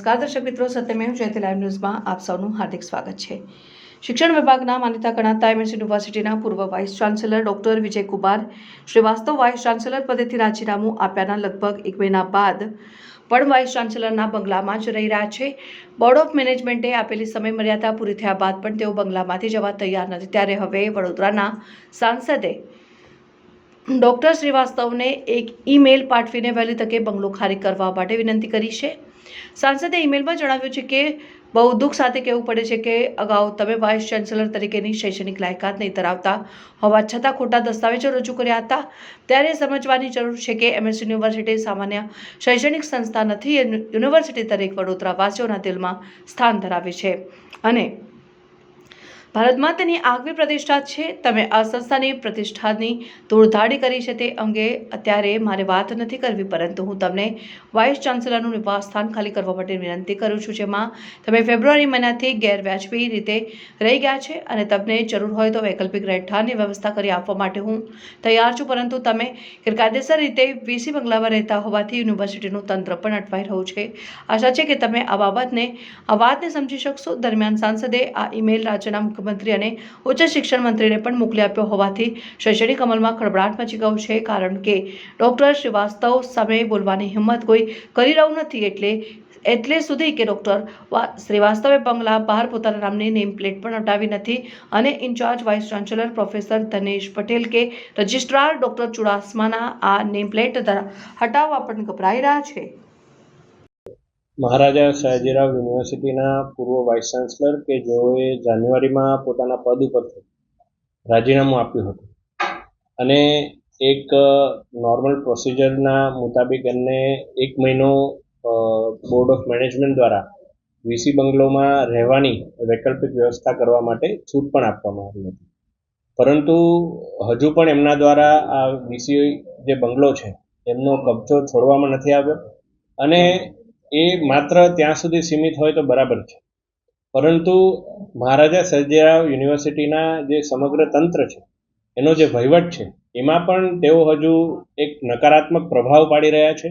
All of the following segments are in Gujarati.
નમસ્કાર, દર્શક મિત્રો. સત્યમેવ જયતે લાઈવ ન્યૂઝમાં આપ સૌનું હાર્દિક સ્વાગત છે. શિક્ષણ વિભાગના માન્યતા ગણાતા એમએસ યુનિવર્સિટીના પૂર્વ vice chancellor doctor Vijay Kumar, Srivastava vice chancellor પદેથી રાજીનામું આપ્યાના લગભગ એક મહિના બાદ પણ વાઇસ ચાન્સેલરના બંગલામાં જ રહી રહ્યા છે. બોર્ડ ઓફ મેનેજમેન્ટે આપેલી સમય મર્યાદા પૂરી થયા બાદ પણ તેઓ બંગલામાંથી જવા તૈયાર નથી. ત્યારે હવે વડોદરાના સાંસદે ડોક્ટર શ્રીવાસ્તવને એક ઈમેલ પાઠવીને વહેલી તકે બંગલો ખાલી કરવા માટે વિનંતી કરી છે. સાંસદે ઈમેલમાં જણાવ્યું છે કે બહુ દુઃખ સાથે કહેવું પડે છે કે અગાઉ તમે વાઇસ ચાન્સેલર તરીકેની શૈક્ષણિક લાયકાત નહીં ધરાવતા, હોવા છતાં ખોટા દસ્તાવેજો રજૂ કર્યા હતા. ત્યારે સમજવાની જરૂર છે કે એમએસ યુનિવર્સિટી સામાન્ય શૈક્ષણિક સંસ્થા નથી યુનિવર્સિટી વડોદરા વડોદરાવાસીઓના દિલમાં સ્થાન ધરાવે છે. અને ભારતમાં તેની આગવી પ્રતિષ્ઠા છે. તમે આ સંસ્થાની પ્રતિષ્ઠાની તોડધાડી કરી છે તે અંગે અત્યારે મારે વાત નથી કરવી, પરંતુ હું તમને વાઇસ ચાન્સેલરનું નિવાસસ્થાન ખાલી કરવા માટે વિનંતી કરું છું, જેમાં તમે ફેબ્રુઆરી મહિનાથી ગેરવ્યાજબી રીતે રહી ગયા છે અને તમને જરૂર હોય તો વૈકલ્પિક રહેઠાણની વ્યવસ્થા કરી આપવા માટે હું તૈયાર છું. પરંતુ તમે ગેરકાયદેસર રીતે વીસી બંગલામાં રહેતા હોવાથી યુનિવર્સિટીનું તંત્ર પણ અટવાઈ રહ્યું છે. આશા છે કે તમે આ બાબતને, આ વાતને સમજી શકશો. દરમિયાન સાંસદે આ ઈમેલ રાજ્યના મુખ્યમંત્રી અને ઉચ્ચ શિક્ષણ મંત્રીને પણ મોકલી આપ્યો હોવાથી શૈક્ષણિક અમલમાં ખળભળાટ મચી ગયો છે, કારણ કે ડૉક્ટર શ્રીવાસ્તવ સામે બોલવાની હિંમત કોઈ કરી રહ્યું નથી એટલે એટલે સુધી કે ડૉક્ટર શ્રીવાસ્તવે બંગલા બહાર પોતાના નામની નેમ પ્લેટ પણ હટાવી નથી અને incharge vice chancellor professor Dhanesh Patel કે રજિસ્ટ્રાર ડૉક્ટર ચુડાસમાના આ નેમ પ્લેટ હટાવવા પણ ગભરાઈ રહ્યા છે. મહારાજા સયાજીરાવ યુનિવર્સિટીના પૂર્વ વાઇસ ચાન્સલર કે જેઓએ જાન્યુઆરીમાં પોતાના પદ ઉપરથી રાજીનામું આપ્યું હતું. અને એક નોર્મલ પ્રોસિજરના મુતાબિક એમને એક મહિનો બોર્ડ ઓફ મેનેજમેન્ટ દ્વારા વીસી બંગલોમાં રહેવાની વૈકલ્પિક વ્યવસ્થા કરવા માટે છૂટ પણ આપવામાં આવી હતી. પરંતુ હજુ પણ એમના દ્વારા આ વીસી જે બંગલો છે, એમનો કબજો છોડવામાં નથી આવ્યો. અને એ માત્ર ત્યાં સુધી સીમિત હોય તો બરાબર છે. પરંતુ મહારાજા સર્જેરાવ યુનિવર્સિટીના જે સમગ્ર તંત્ર છે, એનો જે વહીવટ છે, એમાં પણ તેઓ હજુ એક નકારાત્મક પ્રભાવ પાડી રહ્યા છે.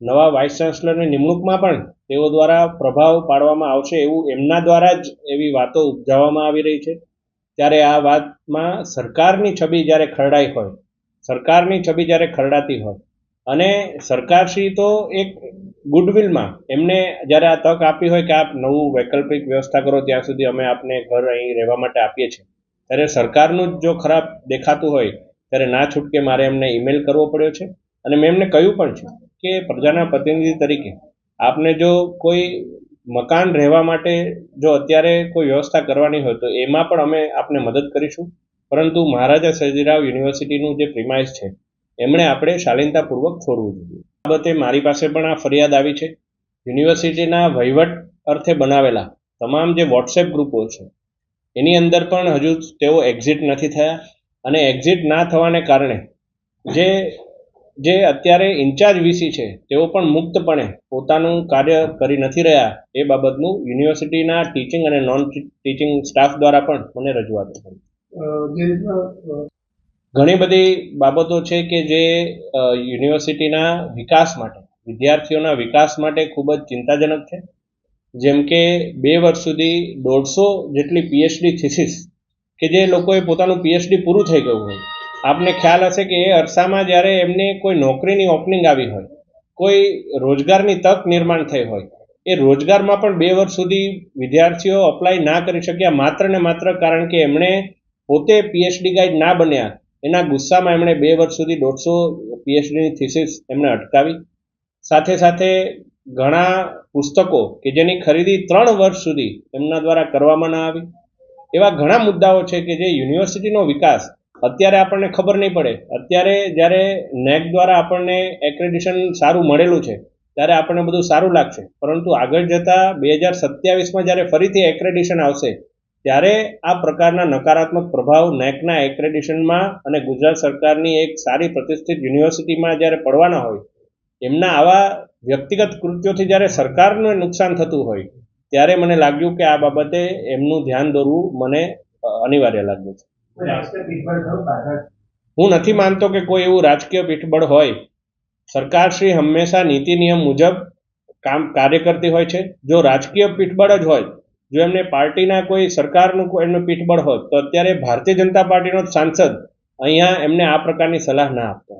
નવા વાઇસ ચાન્સલરની નિમણૂકમાં પણ તેઓ દ્વારા પ્રભાવ પાડવામાં આવશે એવું એમના દ્વારા જ એવી વાતો ઉપજાવવામાં આવી રહી છે. ત્યારે આ વાતમાં સરકારની છબી જ્યારે ખરડાઈ હોય, સરકારની છબી જ્યારે ખરડાતી હોય અને સરકારશ્રી તો એક ગુડવિલમાં એમને જ્યારે આ તક આપી હોય કે આપ નવું વૈકલ્પિક વ્યવસ્થા કરો ત્યાં સુધી અમે આપને ઘર અહીં રહેવા માટે આપીએ છીએ. ત્યારે સરકારનું જ જો ખરાબ દેખાતું હોય, ત્યારે ના છૂટકે મારે એમને ઈમેલ કરવો પડ્યો છે. અને મેં એમને કહ્યું પણ છે કે પ્રજાના પ્રતિનિધિ તરીકે આપને જો કોઈ મકાન રહેવા માટે જો અત્યારે કોઈ વ્યવસ્થા કરવાની હોય તો એમાં પણ અમે આપને મદદ કરીશું. પરંતુ મહારાજા સયાજીરાવ યુનિવર્સિટીનું જે પ્રિમાઇસ છે એમણે આપણે શાલીનતાપૂર્વક છોડવું જોઈએ. બાબતે મારી પાસે પણ આ ફરિયાદ આવી છે. યુનિવર્સિટીના વહીવટ અર્થે બનાવેલા તમામ જે વોટ્સએપ ગ્રુપો છે, એની અંદર પણ હજુ તેઓ એક્ઝિટ નથી થયા અને એક્ઝિટ ના થવાને કારણે જે જે અત્યારે ઇન્ચાર્જ વીસી છે, તેઓ પણ મુક્તપણે પોતાનું કાર્ય કરી નથી રહ્યા, એ બાબતનું યુનિવર્સિટીના ટીચિંગ અને નોન ટીચિંગ સ્ટાફ દ્વારા પણ મને રજૂઆત કરી. ઘણી બધી બાબતો છે કે જે યુનિવર્સિટીના વિકાસ માટે, વિદ્યાર્થીઓના વિકાસ માટે ખૂબ જ ચિંતાજનક છે. જેમ કે બે વર્ષ સુધી દોઢસો જેટલી પીએચડી થિસિસ કે જે લોકોએ પોતાનું પીએચડી પૂરું થઈ ગયું હોય. આપને ખ્યાલ હશે કે એ અરસામાં જ્યારે એમને કોઈ નોકરીની ઓપનિંગ આવી હોય, કોઈ રોજગારની તક નિર્માણ થઈ હોય, એ રોજગારમાં પણ બે વર્ષ સુધી વિદ્યાર્થીઓ અપ્લાય ના કરી શક્યા માત્ર ને માત્ર કારણ કે એમણે પોતે પીએચડી ગાઈડ ના બન્યા એના ગુસ્સામાં એમણે બે વર્ષ સુધી દોઢસો પીએચડીની થિસિસ એમણે અટકાવી. સાથે સાથે ઘણા પુસ્તકો કે જેની ખરીદી ત્રણ વર્ષ સુધી એમના દ્વારા કરવામાં ના આવી. એવા ઘણા મુદ્દાઓ છે કે જે યુનિવર્સિટીનો વિકાસ અત્યારે આપણને ખબર નહીં પડે. અત્યારે જ્યારે નેક દ્વારા આપણને એક્રેડિશન સારું મળેલું છે, ત્યારે આપણને બધું સારું લાગશે. પરંતુ આગળ જતાં બે હજાર સત્યાવીસમાં જ્યારે ફરીથી એક્રેડિશન આવશે ત્યારે આ પ્રકારના નકારાત્મક પ્રભાવ નેકના એક્રેડિશનમાં અને ગુજરાત સરકારની એક સારી પ્રતિષ્ઠિત યુનિવર્સિટીમાં જ્યારે પડવાના હોય એમના આવા વ્યક્તિગત કૃત્યોથી જ્યારે સરકારને નુકસાન થતું હોય ત્યારે મને લાગ્યું કે આ બાબતે એમનું ધ્યાન દોરવું મને અનિવાર્ય લાગ્યું છે. હું નથી માનતો કે કોઈ એવું રાજકીય પીઠબળ હોય. સરકારશ્રી હંમેશા નીતિ નિયમ મુજબ કામ કાર્ય કરતી હોય છે. જો રાજકીય પીઠબળ જ હોય જો એમને પાર્ટીના કોઈ સરકારનું કોઈ એમનું પીઠબળ હોત, તો અત્યારે ભારતીય જનતા પાર્ટીનો સાંસદ અહીંયા એમને આ પ્રકારની સલાહ ના આપતો